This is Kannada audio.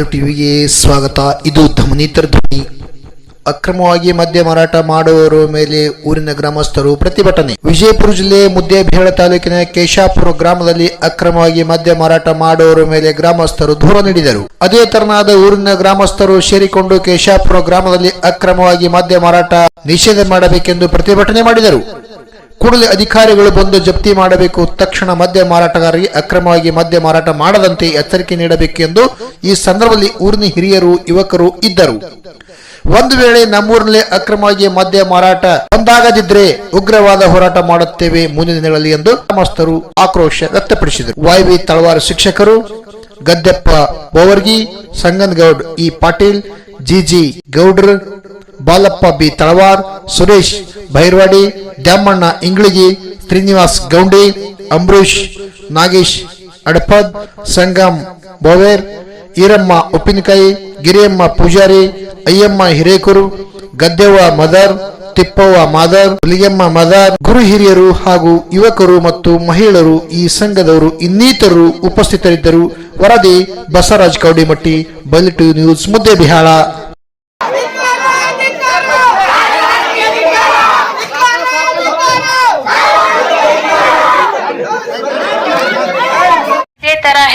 ವೀಕ್ಷಕರಿಗೆ ಸ್ವಾಗತ. ಇದು ಧಮನಿ ಧ್ವನಿ ಅಕ್ರಮವಾಗಿ ಮದ್ಯ ಮಾರಾಟ ಮಾಡುವವರ ಮೇಲೆ ಊರಿನ ಗ್ರಾಮಸ್ಥರು ಪ್ರತಿಭಟನೆ. ವಿಜಯಪುರ ಜಿಲ್ಲೆ ಮುದ್ದೇಬಿಹಾಳ ತಾಲೂಕಿನ ಕೇಶಾಪುರ ಗ್ರಾಮದಲ್ಲಿ ಅಕ್ರಮವಾಗಿ ಮದ್ಯ ಮಾರಾಟ ಮಾಡುವವರ ಮೇಲೆ ಗ್ರಾಮಸ್ಥರು ದೂರ ನೀಡಿದರು. ಅದೇ ತರನಾದ ಊರಿನ ಗ್ರಾಮಸ್ಥರು ಸೇರಿಕೊಂಡು ಕೇಶಾಪುರ ಗ್ರಾಮದಲ್ಲಿ ಅಕ್ರಮವಾಗಿ ಮದ್ಯ ಮಾರಾಟ ನಿಷೇಧ ಮಾಡಬೇಕೆಂದು ಪ್ರತಿಭಟನೆ ಮಾಡಿದರು. ಕೂಡಲೇ ಅಧಿಕಾರಿಗಳು ಬಂದು ಜಪ್ತಿ ಮಾಡಬೇಕು. ತಕ್ಷಣ ಮದ್ಯ ಮಾರಾಟಗಾರರಿಗೆ ಅಕ್ರಮವಾಗಿ ಮದ್ಯ ಮಾರಾಟ ಮಾಡದಂತೆ ಎಚ್ಚರಿಕೆ ನೀಡಬೇಕೆಂದು ಈ ಸಂದರ್ಭದಲ್ಲಿ ಊರಿನ ಹಿರಿಯರು, ಯುವಕರು ಇದ್ದರು. ಒಂದು ವೇಳೆ ನಮ್ಮೂರಿನಲ್ಲಿ ಅಕ್ರಮವಾಗಿ ಮದ್ಯ ಮಾರಾಟ ಒಂದಾಗದಿದ್ರೆ ಉಗ್ರವಾದ ಹೋರಾಟ ಮಾಡುತ್ತೇವೆ ಮುಂದಿನ ದಿನಗಳಲ್ಲಿ ಎಂದು ಗ್ರಾಮಸ್ಥರು ಆಕ್ರೋಶ ವ್ಯಕ್ತಪಡಿಸಿದರು. ವಾಯುವಿ ತಳವಾರ ಶಿಕ್ಷಕರು Gaddeppa Bovargi, Sanganagoud E Patil GG Goudar, Balappa B Talawar, Suresh Bhairwadi Dyamanna Ingligi Srinivas Goundi Ambarish Nagesh, Adapad, Sangam, Bover, Iramma ಉಪ್ಪಿನಕಾಯಿ, ಗಿರಿಯಮ್ಮ ಪೂಜಾರಿ, ಅಯ್ಯಮ್ಮ ಹಿರೇಕುರು, ಗದ್ದೆವ್ವ ಮದರ್, ತಿಪ್ಪವ್ವ ಮಾದರ್, ಹುಲಿಗೆಮ್ಮ ಮದರ್, ಗುರು ಹಿರಿಯರು ಹಾಗೂ ಯುವಕರು ಮತ್ತು ಮಹಿಳೆಯರು ಈ ಸಂಘದವರು ಇನ್ನಿತರರು ಉಪಸ್ಥಿತರಿದ್ದರು. ವರದಿ ಬಸವರಾಜ್ ಕೌಡಿಮಟ್ಟಿ ಬಲಿಟು ನ್ಯೂಸ್ ಮುದ್ದೆ